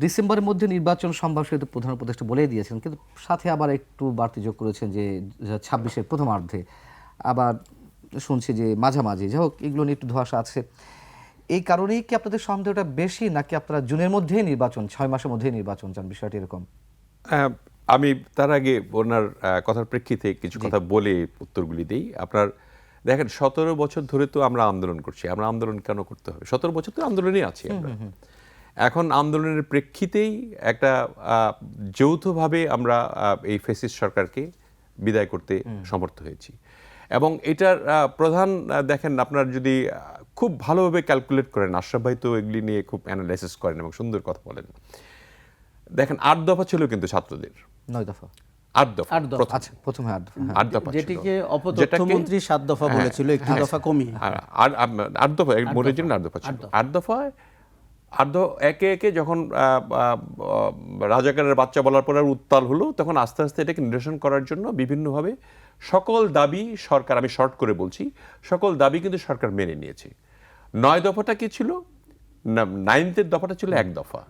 ডিসেম্বরের মধ্যে নির্বাচন সম্ভব সেটা প্রধান উপদেষ্টা বলেই দিয়েছেন কিন্তু সাথে আবার একটু বাড়তি যোগ করেছেন যে ছাব্বিশের প্রথমার্ধে। আবার শুনছি যে মাঝামাঝি। যাই হোক এগুলো নিয়ে একটু ধোয়াশা আছে। এই কারণেই কি আপনাদের সন্দেহটা বেশি নাকি আপনারা জুনের মধ্যেই নির্বাচন ছয় মাসের মধ্যেই নির্বাচন চান? বিষয়টি এরকম। আহ, আমি তার আগে ওনার কথার প্রেক্ষিতে কিছু কথা বলে উত্তরগুলি দিই। আপনার দেখেন সতেরো বছর ধরে তো আমরা আন্দোলন করছি। আমরা আন্দোলন কেন করতে হবে? সতেরো বছর তো আন্দোলনই আছি আমরা। এখন আন্দোলনের প্রেক্ষিতেই একটা যৌথভাবে আমরা এই ফেসিস সরকারকে বিদায় করতে সমর্থ হয়েছি। এবং এটার প্রধান দেখেন আপনার যদি খুব ভালোভাবে ক্যালকুলেট করেন আশরাফ ভাই তো এগুলি নিয়ে খুব অ্যানালাইসিস করেন এবং সুন্দর কথা বলেন। দেখেন আট দফা ছিল কিন্তু ছাত্রদের। নয় দফা। আট দফা আট দফা। আচ্ছা প্রথমে আট দফা হ্যাঁ। আট দফা যেটিকে অপতথ্যমন্ত্রী সাত দফা বলেছিল একটি দফা কমিয়ে আর আর- আর- আট দফা মনে আট দফা ছিল। আট দফায় দ- একে একে যখন রাজাকারের বাচ্চা বলার পর উত্তাল হলো তখন আস্তে আস্তে এটাকে নিরসন করার জন্য বিভিন্নভাবে সকল দাবি সরকার আমি শর্ট করে বলছি সকল দাবি কিন্তু সরকার মেনে নিয়েছে। নয় দফাটা কি ছিল? নাইনথের দফাটা ছিল এক দফা।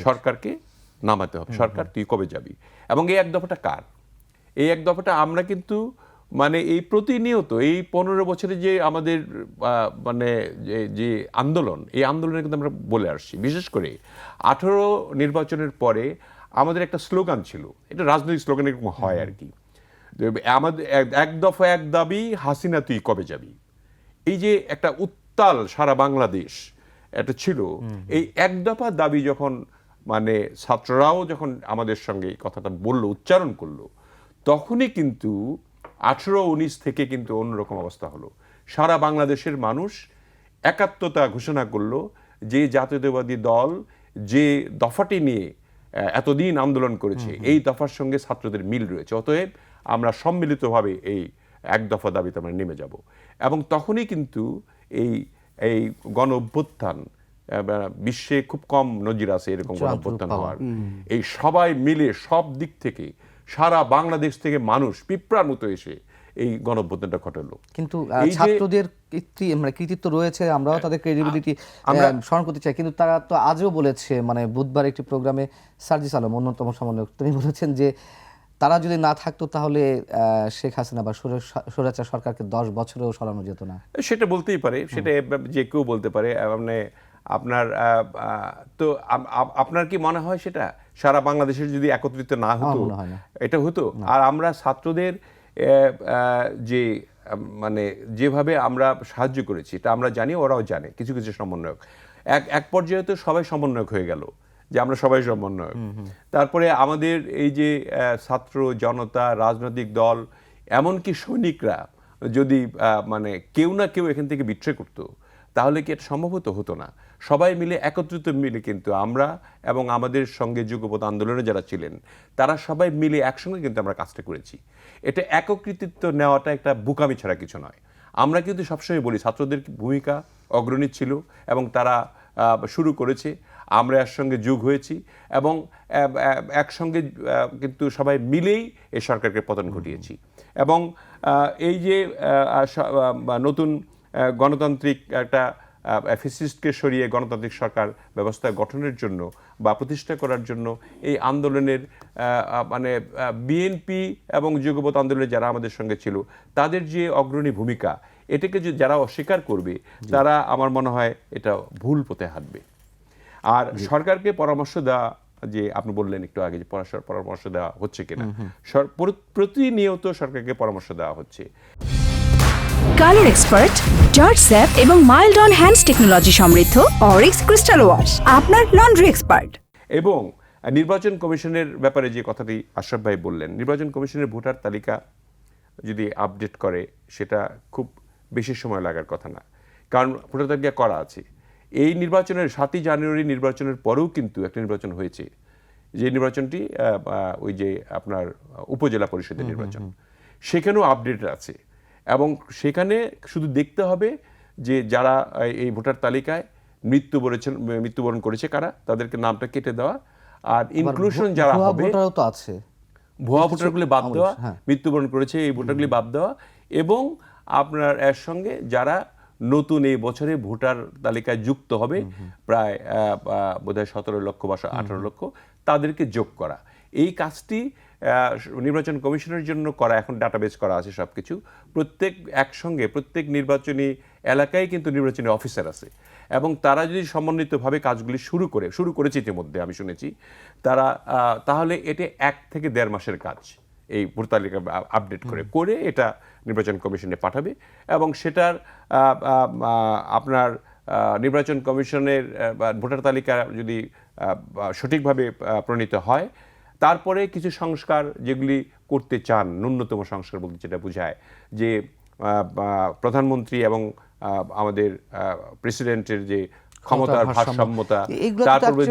সরকারকে নামাতে হবে। সরকার তুই কবে যাবি? এবং এই এক দফাটা কার? এই এক দফাটা আমরা কিন্তু মানে এই প্রতিনিয়ত এই পনেরো বছরে যে আমাদের মানে যে- আন্দোলন এই আন্দোলনে কিন্তু আমরা বলে আসছি। বিশেষ করে আঠেরো নির্বাচনের পরে আমাদের একটা স্লোগান ছিল। এটা রাজনৈতিক স্লোগান এরকম হয় আর কি। আমাদের এক- এক দফা এক দাবি হাসিনা তুই কবে যাবি? এই যে একটা উত্তাল সারা বাংলাদেশ এটা ছিল এই এক দফা দাবি যখন মানে ছাত্ররাও যখন আমাদের সঙ্গে এই কথাটা বলল উচ্চারণ করল তখনই কিন্তু আঠেরো উনিশ থেকে কিন্তু অন্যরকম অবস্থা হলো। সারা বাংলাদেশের মানুষ একাত্মতা ঘোষণা করল যে জাতীয়তাবাদী দল যে দফাটি নিয়ে এতদিন আন্দোলন করেছে এই দফার সঙ্গে ছাত্রদের মিল রয়েছে। অতএব আমরা সম্মিলিতভাবে এই এক দফা দাবিতে আমরা নেমে যাব। এবং তখনই কিন্তু এই এই গণ অভ্যুত্থান বিশ্বে খুব কম নজির আছে এরকম গণ অভ্যুত্থান হওয়ার। এই সবাই মিলে সব দিক থেকে সারা বাংলাদেশ থেকে মানুষ পিঁপড়ার মতো এসে এই গণ অভ্যুত্থানটা ঘটালো। কিন্তু ছাত্রদের মানে কৃতিত্ব রয়েছে আমরাও তাদের ক্রেডিবিলিটি স্মরণ করতে চাই। কিন্তু তারা তো আজও বলেছে মানে বুধবার একটি প্রোগ্রামে সার্জিস আলম অন্যতম সমন্বয়ক তিনি বলেছেন যে তারা যদি না থাকতো তাহলে আহ, শেখ হাসিনা বা স্বৈরাচার সরকারকে দশ বছরেও সরানো যেত না। সেটা বলতেই পারে সেটা যে কেউ বলতে পারে মানে আপনার তো আপ- আপ- আপনার কি মনে হয় সেটা? সারা বাংলাদেশের যদি একত্রিত না হতো। এটা হতো? আর আমরা ছাত্রদের যে মানে যেভাবে আমরা সাহায্য করেছি এটা আমরা জানি ওরাও জানে কিছু কিছু সমন্বয়ক। এক এক পর্যায়ে তো সবাই সমন্বয়ক হয়ে গেল যে আমরা সবাই সমন্বয়ক। তারপরে আমাদের এই যে ছাত্র জনতা রাজনৈতিক দল এমনকি সৈনিকরা যদি মানে কেউ না কেউ এখান থেকে বিট্রে করতো তাহলে কি এটা সম্ভব হতো? হতো না। সবাই মিলে একত্রিত মিলে কিন্তু আমরা এবং আমাদের সঙ্গে যুগপথ আন্দোলনে যারা ছিলেন, তারা সবাই মিলে একসঙ্গে কিন্তু আমরা কাজটা করেছি। এটা এককৃতিত্ব নেওয়াটা একটা বুকামি ছাড়া কিছু নয়। আমরা কিন্তু সবসময় বলি, ছাত্রদের ভূমিকা অগ্রণী ছিল এবং তারা শুরু করেছে। আমরা এর সঙ্গে যোগ হয়েছি এবং একসঙ্গে কিন্তু সবাই মিলেই এই সরকারকে পতন ঘটিয়েছি। এবং এই যে নতুন গণতান্ত্রিক একটা ফিসিস্টকে সরিয়ে গণতান্ত্রিক সরকার ব্যবস্থা গঠনের জন্য বা প্রতিষ্ঠা করার জন্য এই আন্দোলনের মানে বিএনপি এবং যুগপথ আন্দোলনে যারা আমাদের সঙ্গে ছিল তাদের যে অগ্রণী ভূমিকা এটাকে যে যারা অস্বীকার করবে তারা আমার মনে হয় এটা ভুল পথে হাঁটবে। আর সরকারকে পরামর্শ দেওয়া যে আপনি বললেন একটু আগে যে পরামর্শ- পরামর্শ দেওয়া হচ্ছে কিনা প্রতিনিয়ত সরকারকে পরামর্শ দেওয়া হচ্ছে। কালার এক্সপার্ট জর্জ স্যাপ এবং মাইল্ড অন হ্যান্ডস টেকনোলজি সমৃদ্ধ অরিক্স ক্রিস্টাল ওয়াশ আপনার লন্ড্রি এক্সপার্ট। এবং নির্বাচন কমিশনের ব্যাপারে যে কথাটি আশরাফ ভাই বললেন নির্বাচন কমিশনের ভোটার তালিকা যদি আপডেট করে সেটা খুব বেশি সময় লাগার কথা না। কারণ ভোটার তালিকা করা আছে। এই নির্বাচনের সাতই জানুয়ারি নির্বাচনের পরেও কিন্তু একটা নির্বাচন হয়েছে। যে নির্বাচনটি ওই যে আপনার উপজেলা পরিষদের নির্বাচন। সেখানেও আপডেট আছে। এবং সেখানে শুধু দেখতে হবে যে যারা এই- ভোটার তালিকায় মৃত্যু বলেছেন মৃত্যুবরণ করেছে কারা তাদেরকে নামটা কেটে দেওয়া। আর ইনক্লুশন যারা হবে তো আছে। ভুয়া ভোটারগুলি বাদ দেওয়া হ্যাঁ। মৃত্যুবরণ করেছে এই ভোটারগুলি বাদ দেওয়া এবং আপনার এর সঙ্গে যারা নতুন এই বছরে ভোটার তালিকায় যুক্ত হবে প্রায় আহ, বোধহয় সতেরো লক্ষ বা আঠারো লক্ষ তাদেরকে যোগ করা। এই কাজটি নির্বাচন কমিশনের জন্য করা এখন ডাটাবেস করা আছে সব কিছু প্রত্যেক একসঙ্গে প্রত্যেক নির্বাচনী এলাকায় কিন্তু নির্বাচনী অফিসার আছে। এবং তারা যদি সমন্বিতভাবে কাজগুলি শুরু করে শুরু করেছে ইতিমধ্যে আমি শুনেছি তারা তাহলে এটা এক থেকে দেড় মাসের কাজ এই ভোটার তালিকা আপডেট করে করে এটা নির্বাচন কমিশনে পাঠাবে। এবং সেটার আপনার নির্বাচন কমিশনের ভোটার তালিকা যদি সঠিকভাবে প্রণীত হয় তারপরে কিছু সংস্কার যেগুলি করতে চান ন্যূনতম সংস্কার বলতে যেটা বোঝায় যে প্রধানমন্ত্রী এবং আমাদের প্রেসিডেন্টের যে ক্ষমতার ভারসাম্যতা তারপরে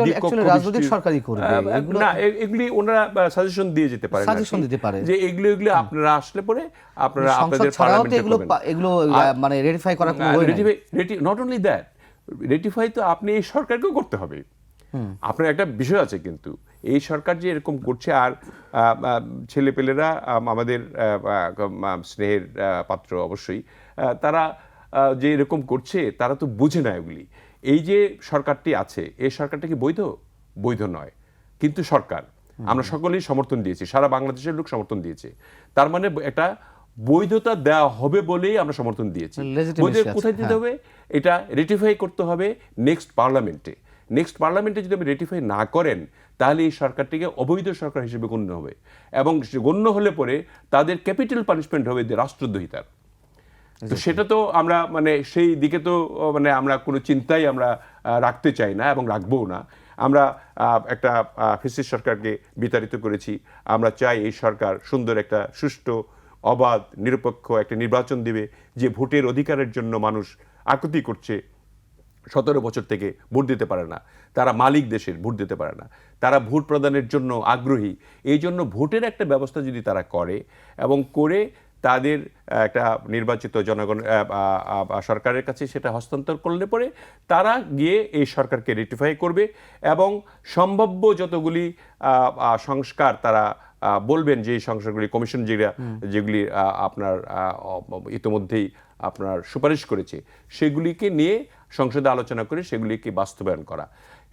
রাজনৈতিক সরকারই করবে। না এগুলি ওনারা সাজেশন দিয়ে যেতে কি। Suggestion দিতে পারে। যে এগুলো এগুলো আপনারা আসলে পরে আপনারা আপনাদের পার্লামেন্টে এগুলো এগুলো মানে রেটিফাই করার কোনো নট অনলি দ্যাট রেটিফাই তো আপনি এই সরকারকেও করতে হবে আপনার একটা বিষয় আছে কিন্তু। এই সরকার যে এরকম করছে আর ছেলেপেলেরা আমাদের স্নেহের পাত্র অবশ্যই তারা যে এরকম করছে তারা তো বুঝে না এগুলি। এই যে সরকারটি আছে এই সরকারটা কি বৈধ? বৈধ নয়। কিন্তু সরকার আমরা সকলেই সমর্থন দিয়েছি সারা বাংলাদেশের লোক সমর্থন দিয়েছে। তার মানে একটা বৈধতা দেওয়া হবে বলেই আমরা সমর্থন দিয়েছি। কোথায় দিতে হ্যাঁ। হবে? এটা রেটিফাই করতে হবে নেক্সট পার্লামেন্টে নেক্সট পার্লামেন্টে যদি আপনি রেটিফাই না করেন তাহলে এই সরকারটিকে অবৈধ সরকার হিসেবে গণ্য হবে এবং গণ্য হলে পরে তাদের ক্যাপিটাল পানিশমেন্ট হবে রাষ্ট্রদ্রোহিতার। তো সেটা তো আমরা মানে সেই দিকে তো মানে আমরা কোনো চিন্তাই আমরা রাখতে চাই না এবং রাখবও না। আমরা একটা ফেসিস সরকারকে বিতাড়িত করেছি। আমরা চাই এই সরকার সুন্দর একটা সুষ্ঠু অবাধ নিরপেক্ষ একটা নির্বাচন দিবে যে ভোটের অধিকারের জন্য মানুষ আকুতি করছে সতেরো বছর থেকে ভোট দিতে পারে না। তারা মালিক দেশের, ভোট দিতে পারে না। তারা ভোট প্রদানের জন্য আগ্রহী। এই জন্য ভোটের একটা ব্যবস্থা যদি তারা করে এবং করে তাদের একটা নির্বাচিত জনগণ সরকারের কাছে সেটা হস্তান্তর করলে পরে তারা গিয়ে এই সরকারকে রেটিফাই করবে এবং সম্ভাব্য যতগুলি সংস্কার তারা বলবেন যে এই সংস্কারগুলি কমিশন যেগুলা যেগুলি আপনার ইতোমধ্যেই আপনার সুপারিশ করেছে সেগুলিকে নিয়ে সংসদে আলোচনা করে সেগুলিকে বাস্তবায়ন করা।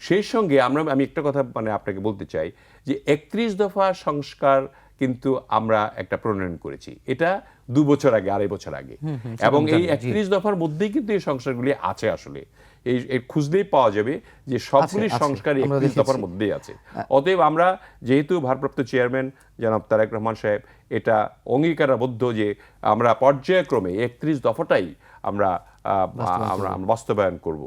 সেই সঙ্গে আমরা আমি একটা কথা মানে আপনাকে বলতে চাই যে একত্রিশ দফা সংস্কার কিন্তু আমরা একটা প্রণয়ন করেছি। এটা দু বছর আগে আড়াই বছর আগে। এবং এই একত্রিশ দফার মধ্যেই কিন্তু এই সংস্কারগুলি আছে আসলে। এই এর খুঁজলেই পাওয়া যাবে যে সবগুলি সংস্কারই সংস্কার একত্রিশ দফার মধ্যেই আছে। অতএব আমরা যেহেতু ভারপ্রাপ্ত চেয়ারম্যান জনাব তারেক রহমান সাহেব এটা অঙ্গীকারাবদ্ধ যে আমরা পর্যায়ক্রমে একত্রিশ দফাটাই আমরা আমরা বাস্তবায়ন করব।